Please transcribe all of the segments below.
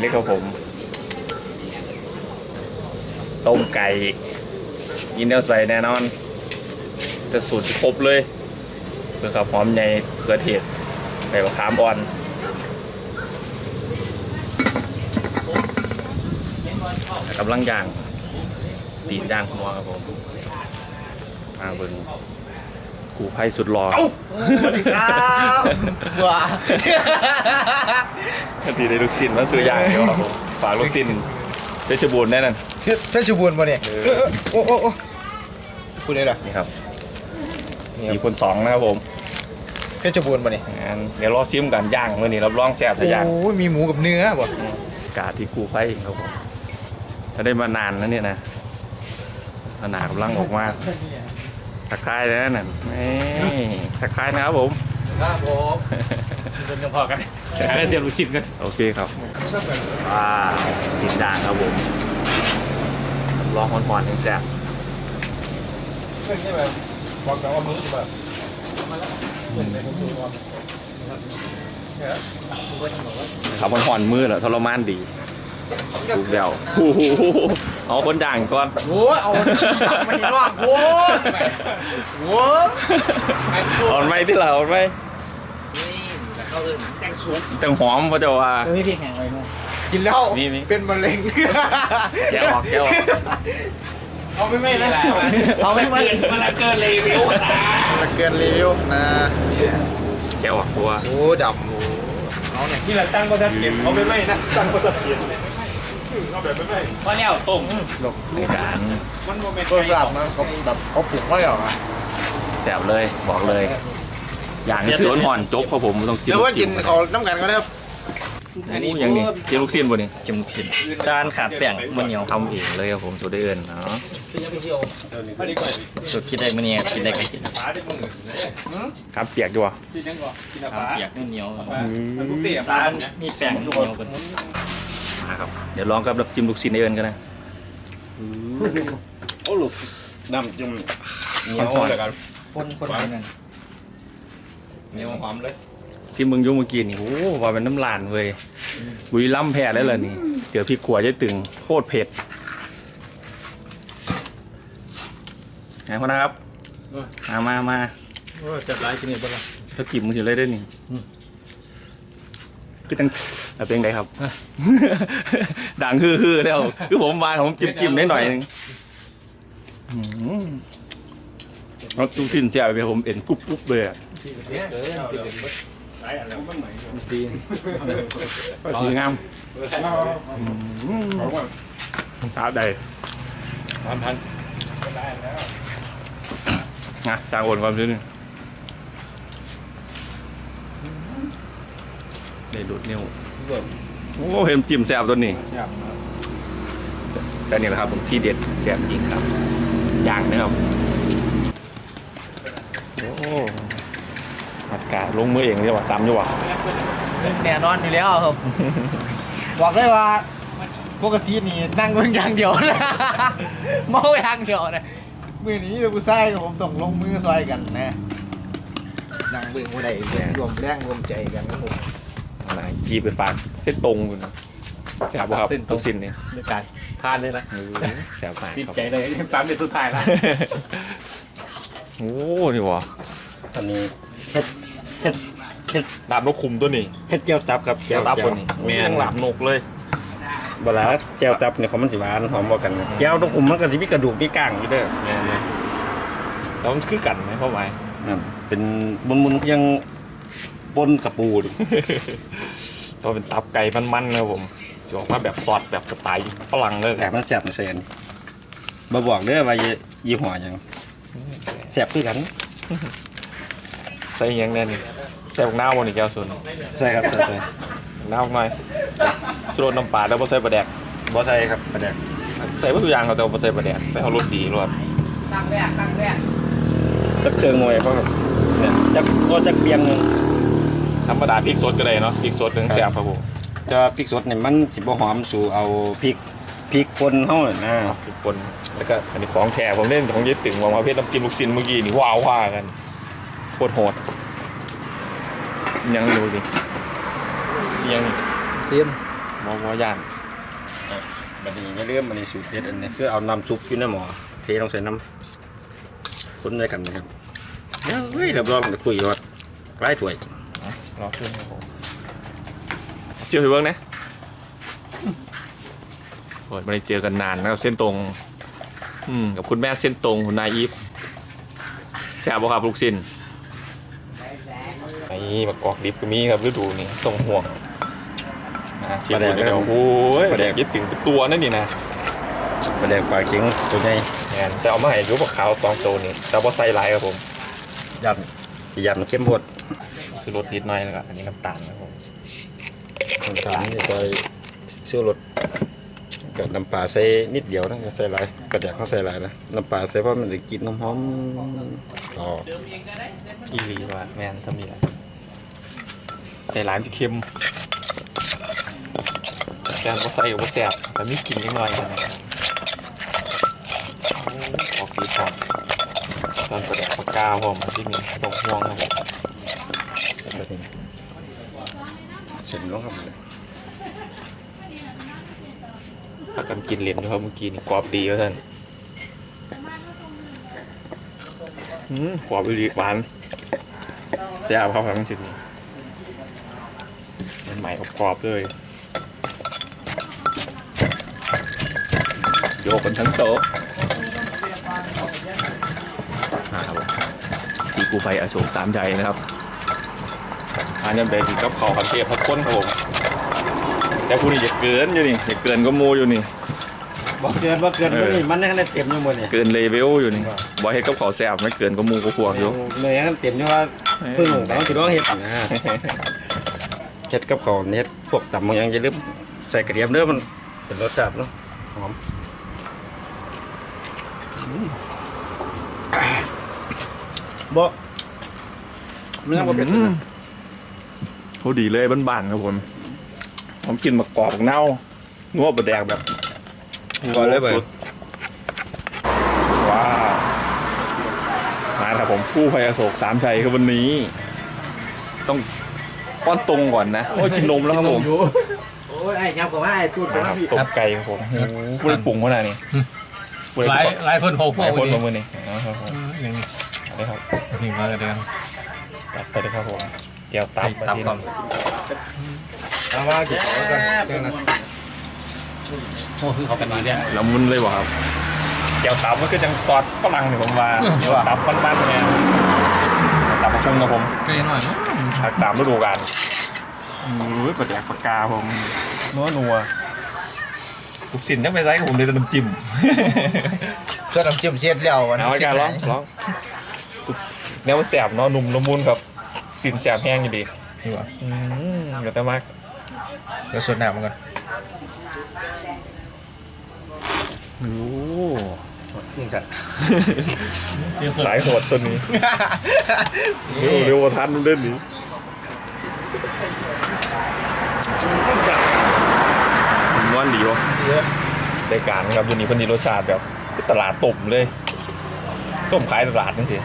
เลยครับผม ต้มไก่ยินเดียวใส่แน่นอน จะสูตรครบเลยเพื่อกับหอมใหญ่เกลือเทศใส่มะขามอ่อนกำลังย่างตีนย่างหัวครับผมมาเบิ่ง กูไพ่สุดหล่อสวัสดีครับว้าตีได้ลูกศิษย์มาซื้อย่างเดียวครับผมฝากลูกศิษย์เพชรบูรณ์แน่นอนเพชรบูรณ์มาเนี่ยเออเออเออโอ้โอ้โอ้พูดได้เหรอนี่ครับสี่คนสองนะครับผมเพชรบูรณ์มาเนี่ยงั้นเดี๋ยวรอซิมกันย่างมื่อนี้รับรองแซ่บแต่ย่างโอ้ยมีหมูกับเนื้อบ่กาดที่กูไพ่ครับผมถ้าได้มานานแล้วเนี่ยนะขนาดกำลังออกมา ทักทายเลยนะนั่นนี่ทักทายนะครับผม ครับผมเดินกันพอกันหากันเสียบลูกชิ้นกันโอเคครับว้าวสินด่างครับผมลองหอนๆถึงแซ่บเรื่องนี้แบบบอกแต่ว่ามือแบบขับหอนๆมือแล้วทรมานดี ดูเดียวโอ้โหเอาคนด่างก่อนโอ้ยเอามาเห็นว่าโอ้ยโอ้ยอ่อนไหมที่เราอ่อนไหมเขาเอินแกงซุปจังหอมพระเจ้าว่าเออไม่พี่แข่งอะไรมั้ยกินแล้วนี่นี่เป็นมะเร็งแกะออกแกะออกเอาไม่ไม่นะเอาไม่ไม่มันละเกินรีวิวนะมันเกินรีวิวนะแกะออกตัวโอ้ดำโอ้เอาเนี่ยนี่แหละตั้งก็จะเก็บเอาไม่ไม่นะตั้งก็จะเก็บ เอาแบบไม่ไม่พอแล้วต้มในการมันโมเมนต์เพิ่มราดนะเขาแบบเขาปรุงไว้เหรอแสบเลยบอกเลย อย่างนี้คืออ่อนๆจกเพราะผมต้องกินเดี๋ยวว่ากินลูกเขาน้ำกันก็ได้ครับอันนี้อย่างนี้กินลูกชิ้นบ่นี่กินลูกชิ้นการขาดแป้งมันเหนียวทำเองเลยครับผมสูตรได้เอิญเนาะสุดคิดได้มันเนี่ยคิดได้ก็คิดครับเปียกดีกว่าทำเปียกเหนียวตามีแป้งเหนียวกัน มาครับ เดี๋ยวลองกับน้ำจิ้มลูกชิ้นได้เอิญกันนะโอ้ลูกน้ำจุ่มเหนียวเลยกันคนคนนั้นเหนียวหอมเลย ที่มึงอยุ่เมื่อกี้นี่โอ้โหว่าเป็นน้ำลานเว้ยบุรีล่ำแพ้แล้วเหรอนี่เดี๋ยวพี่ขวดจะตึงโคตรเผ็ดไงพ่อนะครับมามามาจัดร้ายชนิดบ้างถ้ากินมึงจะเลยได้นี่ คือตั้งแบบเป็นไงครับ ดังคือคือแล้ว คือผมมาผมจิ้มจิ้มได้หน่อยนึงอืมเอาตุ้งทิ้นเสียไปผมเอ็นกรุบกรุบเลยอะสีงามครับได้พันพันนะจางโอนความชื้น ได้ดูดนิ้วโอ้เห็นจิ้มแซ่บตัวนี้แต่นี่แหละครับผมที่เด็ดแซ่บจริงครับย่างนะครับโอ้อัดกาลงมือเองเลยว่ะตามอยู่ว่ะแน่นอนอยู่แล้วครับ บอกได้ว่าปกตินี่นั่งเบิ่งอย่างเดียวนะเมาอย่างเดียวนะมือนี้เราผู้ชายกับผมต้องลงมือซอยกันนะนั่งเบิ่งผู้ใดเบิ่งรวมแรงรวมใจกันครับผม อะไรกีไปฝากเส้นตรงอยู่นะแซ่บบ่ครับต้องสินเนี่ยด้วยกันทานเลยนะเออแซ่บมากติดครับใจเลยสามเดือนสุดท้ายแล้วโอ้นี่วะตอนนี้เฮ็ดเฮ็ดเฮ็ดดาบนกคุมตัวนี้เฮ็ดเจียวตับครับแก้วตาบนนี่แม่ยังนหลามนกเลยเวลาเจียวตับเนี่ยเขามันสิหวานหอมบ่กันเจียวต้องคุมมันก็สิมีกระดูกมีก้างอยู่เด้อแม่นแล้วมันคือกันไหมพ่อหมายนั่นเป็นมุนๆยัง ปนกระปูดิ ตัวเป็นตับไก่มันๆนะครับผมจะออกมาแบบซอสแบบสไตล์ฝรั่งเลยแต่มันแซ่บแซ่บบ่บอกเด้อว่ายี่ห้อหยังแซ่บคือกัน ใส่อิหยังแน่นี่ใส่พวกน้าวบนอีกแก้วส่วนใช่ครับใช่ใช่น้าวหน่อยสรสน้ำปลาแล้วบ่ใส่ปลาแดกบ่ใช่ครับประเด็กใส่วัตถุกอย่างเขาแต่ว่าบ่ใส่ปลาแดกใส่เอารสดีรสตั้งแรกตั้งแรกจักเครื่องหน่วยเขาครับเนี่ยจักก็จักเปียงหนึง ธรรมดาพริกสดก็ได้เนาะพริกสดถึงแซ่บครับผมจะพริกสดเนี่ยมันสิบ่หอมสู่เอาพริกพริกป่นเฮาน่ะนะพริกป่นแล้วก็อันนี้ของแท้ผมเล่นของยี่ตึงวางมาเพชรน้ำจิ้มลูกชิ้นเมื่อกี้นี่ว้าวว่ากันโคตรโหดยังอยู่ดิยังซิมอบ่บ่ย่านบัดนี้อย่าลืมมันนี้สูตรเด็ดอันนี้คือเอาน้ำซุปอยู่ในหม้อเทลงใส่น้ำคนด้วยกันนะครับเฮ้ยเรียบร้อยมันจะคุยว่าใกล้ถ้วย รอขึ้นครับผมเจียวไปเบิ้งนะโอ้ยไม่ได้เจอกันนานนะครับเส้นตรง อืมกับคุณแม่เส้นตรงคุณนายอีฟแซ่บบ่ครับลูกชิ้นนี่มะกอกดิบก็มีครับฤดูนี้ตรงห่วงอ่าชิมดูเดี๋ยวโอ้ยประเดี๋ยวยึดถึงเป็นตัวนั่นนี่นะประเดี๋ยวปลาเค็งตัวใหญ่แมนจะเอามาให้รูปขาวสองตัวนี่แต่ว่าใส่หลายครับผมยันยันเข้มข้น คือรสนิดหน่อยนะครับอันนี้น้ำตาลนะครับผมน้ำตาลจะใส่ซื้อรสกับน้ำปลาใส่นิดเดียวนะอย่าใส่หลายกระเดี๋ยเขาใส่หลายนะน้ำปลาใส่เพราะมันจะกินน้ำหอมอ๋ออีหลีว่าแมนทำมีอะไรใส่หลายจะเค็มแต่ว่าใส่กับว่าแสบแต่ไม่กินนิดหน่อยนะออกสีทองตอนประเดี๋ยปากกาผมที่มีตรงห่วงครับ แบบนี้เสร็จแล้วครับถ้ากันกินเหรียญด้วยครับเมื่อกี้นี่กรอบดีครับท่านอืมกรอบดีหวานแต่เอาเข้าไปมันจุดนี้มันใหม่กรอบๆเลยโยกกันทั้งโต๊ะอ่าครับผมตีกูไปอโศกสามใจนะครับ อันนี้เป็นกับเขาคันเทียบพักค้นครับผมแต่ผู้นี้จะเกินอยู่นี่จะเกินก็โมอยู่นี่บ่เกินบ่เกินเออมันนี่มันยังได้เต็มอยู่หมดเนี่ยเกินเลเวลอยู่นี่บอเฮ็ดกับเขาวแซ่บไม่เกินก็โมก็พวกอยู่เลยยังเต็มอยู่ว่าเพิ่งแต่ว่าถือว่าเฮ็ดนะเฮ็ดกับเขาวเฮ็ดพวกตำบางอย่างจะลืมใส่กระเทียมเด้อมันเป็นรสชาติเนาะหอมบ่มันยังบ่เป็นอืม เขาดีเลยบ้านๆครับผม ผมกินมากรอบเน่านัวบะแดกแบบก่อนเลยเบ่สุดว้าวมาครับผมผู้พยโศกสามชัยครับวันนี้ ต้องป้อนตรงก่อนนะโอ้ยกินนมแล้วครับผมโอ้ยไอ้ยับกับว่าไอ้ตูดกับว่าพี่ตบไก่ครับผมผู้ได้ปรุงขนาดนี้ผู้หได้ลายหลายคนพอพหวลายกคนนี้มามือนี่นะครับผมอย่างนี้นี่ครับสิ่งมาเดือนตัดไปเลยครับผม เกี่ยวตัใส่บไปตับที่ก่อนเอาว่าเก็บเอากันเรื่องนั้นโอ้คือเขากันนี้เนี่ยละมุนเลยบ่ครับเกี่ยวตับมันก็จังซอสฝรั่งเนี่ยผมว่าเกี่ยวตับบ้านๆเนี่ยตับกระชุงครับผมใกล้หน่อยมั้งหักตามฤดูกาลอุ้ยปลาแดกปลากาผมนัวนัวลูกสินยังไปไซกับผมเลยแต่น้ำจิ้มช่วยน้ำจิ้มเสียดแล้ววันเอาอาการร้องร้องแนวมันแสบเนาะนุ่มละมุนครับ สินแสบแห้งอยู่ดีนี่วะอืมเดี๋ยวแต่มากเดี๋ยวสดน้ำมันก่อนโอ้นี่จัดสายโหดตัวนี้เร็วเร็วกว่าทันเล่นนี้นวลดีวะเยอะรายการครับตัวนี้เพันธีรสชาติแบบคือตลาดต้มเลยต้มขายตลาดนั่นสิ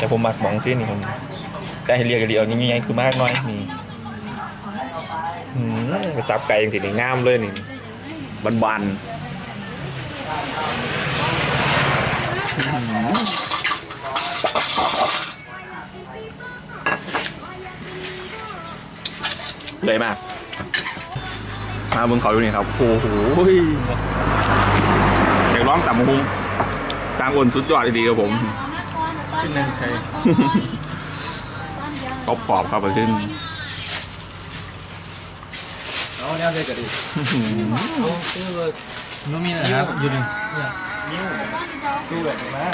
แต่ผมมักหมองซีนี่ผมแต่ให้เรียกกันเดียวนี่ง่ายๆคือมากน้อยนี่อืมกระซับไก่ยังสินี่งามเลยนี่บานๆเลยมาก มาเมืองเขาอยู่นี่ครับ โอ้โหอยากร้องต่ำหุ้งกลางบนสุดยอดดีๆครับผม ขึ้นหนึ่งใครกรอบกรอบๆครับขึ้นเอาเนี่ยเลยกระดูกนู้มีนะครับอยู่หนึ่งดูแบบนี้นะ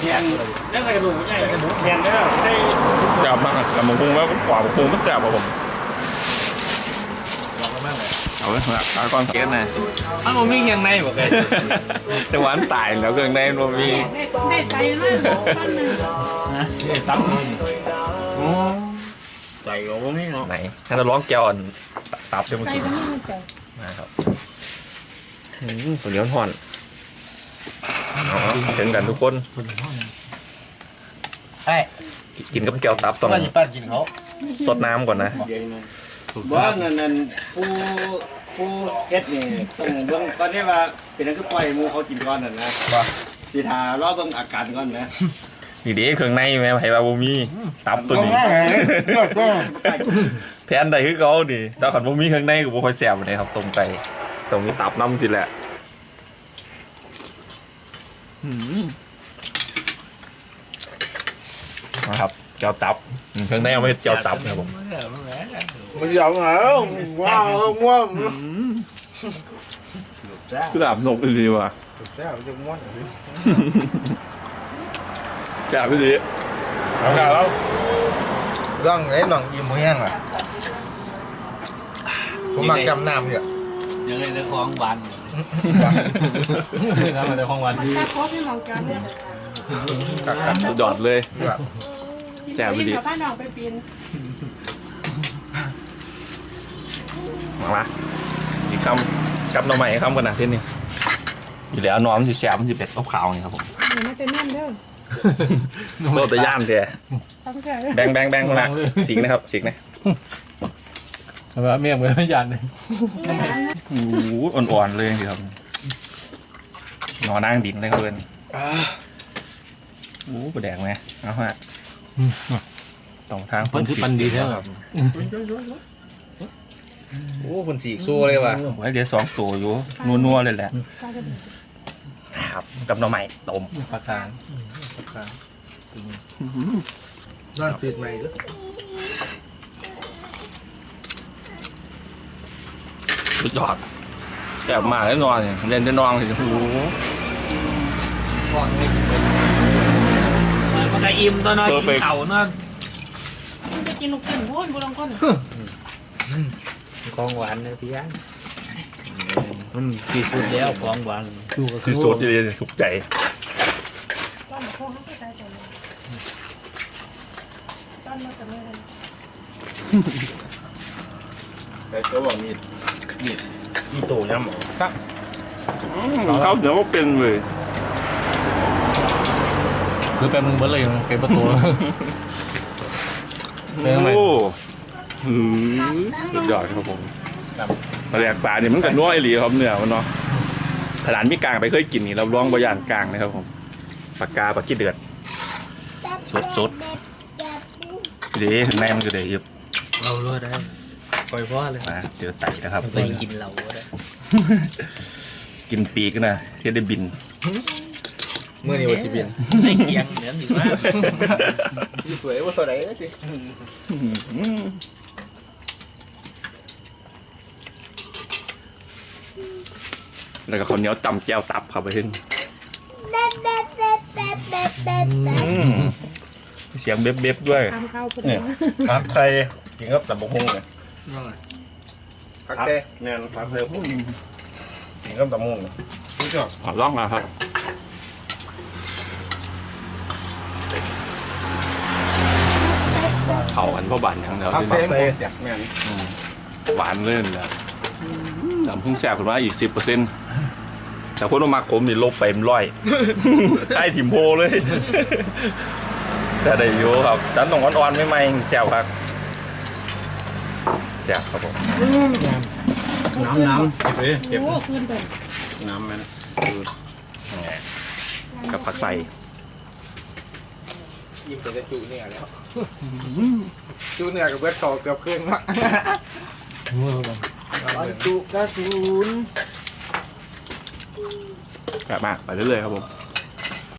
เนียนเรื่องกระดูกใหญ่กระดูกเนียนเด้อใส่แซ่บมากต่ำหุ้งแล้วกรอบหุ้งมันแซ่บครับผมลองกันบ้าง เลยเอาไว้ครับตาก้อนเกสนะอ้าวมีอย่างไรบอกเลยแต่หวานตายแล้วเครื่องในมันมีได้ใจมากบ้านหนึ่งตับใส่ก็บ่มีเนาะไหนถ้าเราร้องแก้วอ่อนตับจะมาใจกินมันไม่ใจนะครับอืมตัวเหนี้ห่อนอ๋อถึงกันทุกคนไอ้กินกับแก้วตับตอนปั้นปั้นกินเขาสดน้ำก่อนนะบ่นั่นนั่นผู้ ผู้เฮ็ดนี่ต้องเบิ่งก่อนได้ว่าเป็นอันคือปล่อยหมูเขากินก่อนนั่นนะบ่สิทารอเบิ่งอาการก่อนนะนี่เด้เครื่องในแม่ไผว่าบ่มีตับตัวนี้แทนใดคือเขาดิแต่ขันบ่มีเครื่องในก็บ่ค่อยแซ่บเลยครับตรงไปตรงมีตับน้ำสิแหละอืมนะครับเจ้าตับอืมเครื่องในเอาไว้เจ้าตับนะครับผม มันยาวเหรอว้าวง่วงคือแบบนกอื่นว่ะแซ่บจะง่วงแซ่บพี่ดิเอาแล้วร่องไอ้หน่องยิ้มแห้งอะผมมักจำน้ำเนี่ยยังไงได้คล้องวันทำอะไรคล้องวันมันตาครบที่หมองกันเนี่ยกักกันสุดยอดเลยแบบแจ่วไปดิกับบ้านน้องไปปีน มาละอีกคำกับหน่อใหม่คำกันนะที่นี่อยู่แล้วน้อมสิแซ่บมันสิเป็ดขาวๆนี่ครับผมเดี๋ยวมันจะแน่นเด้อโลดแตะย่านแท้ต้องแก่เด้อแบงแบงแบงคนละสิงนะครับสิงนะแบบเมียเหมือนไม่ยันเลยโอ้โหอ่อนๆเลยสิครับนอนนั่งดินเลยครับเพื่อนโอ้โหประแดกไหมเอาฮะตรงทางมันคือปันดีใช่ไหม โอ้คนสีสู้เลยว่ะไว้เดี๋ยวสองตัวอยู่นัวๆเลยแหละครับกับหน่อใหม่ต้มปากกานั่นสีใหม่ด้วยสุดยอดแซ่บมากแน่นอนเนี่ยเล่นได้นองเลยโอ้โหมันก็อิ่มตอนน้อยกินเต่าเนาะมันจะกินลูกกินพูนบุรังคน คล้องหวานเลยพี่ยันมันที่สุดแล้วคล้องหวานคือสดเลยถูกใจต้อนมาโค้งให้ใส่ใจเลยต้อนมาเสมอเลยแต่ก็บอกมีมีมีโตย่ำเขาเดี๋ยวก็เป็นเลยคือเป็นมึงเบิ้ลเลยเป็นประตูเป็นทำไมโอ้ หือสุดยอดครับผมปลาแดกปลาเนี่ยมันกับนัวไอหลีครับเนื้อมันเนาะขนาดมีกลางไปเคยกินนี่เราลองบะยานกลางนะครับผมปลากาปลาขี้เดือด สดสดๆเดี๋ยวถึงในมันก็เดี๋ยวยึบเรารู้ได้ปล่อยพ่อเลยมาเจอไต่นะครับไปกินเราได้กินปีกนะที่ได้บินเมื่อนี้วันสิบินไอ้เคียงเหมือนอยู่มากสวยว่าสวยไหนสิ แล้วก็ข้าวเหนียวตำแจ่วตับครับไปถึงเสียงเบ๊บเบ๊บๆด้วยทำข้าวพุ่นเนี่ยพักไทยกินกับตับบกฮุ่งเนี่ยกักเต้แน่นพักไทยกินกับตับมุงขอลองนะครับ เขาอันพ่อบันอย่างเดียวกักที่เต้นี่แม่นอืมหวานเล่นแหละจำพุ่งแซ่บขึ้นมาอีกสิบเปอร์เซ็นต์ แต่คนมาขมนี่ลบไปเป็นร้อย ใต้ถิ่มโพเลย แต่ได้อยู่ครับดันต้องอ่อนๆไม่ไหมๆแซ่บครับแซ่บครับผมน้ำน้ำเก็บเลยโอ้คืนไปน้ำมันกับผักใส่ยิ้มแต่จะจูเนี่ยแล้วจูเนี่ยกับเบิร์ดคอเกือบครึ่งละจูกระสุน แซ่บมากไปเรื่อยๆครับผม